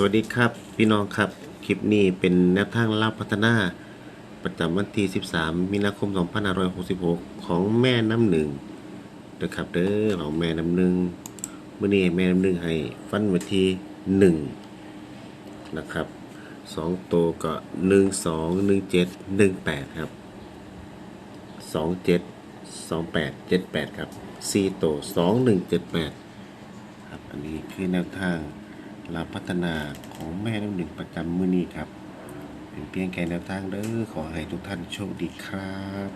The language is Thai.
สวัสดีครับพี่น้องครับ คลิปนี้เป็นแนวทางเล่าพัฒนา ประจำวันที่ 13 มีนาคม 2566 ของแม่น้ำหนึ่งนะครับเด้อของแม่น้ำหนึ่งเมื่อนี้แม่น้ำหนึ่งให้ฟันวันที่หนึ่งนะครับสองตัวก็หนึ่งสองหนึ่งเจ็ดหนึ่งแปดครับสองเจ็ดสองแปดเจ็ดแปดครับสี่ตัวสองหนึ่งเจ็ดแปดครับ อันนี้คือแนวทาง ลาพัฒนาของแม่น้ำหนึ่งประจำมื้อนี้ครับ เป็นเพียงแค่แนวทางเด้อขอให้ทุกท่านโชคดีครับ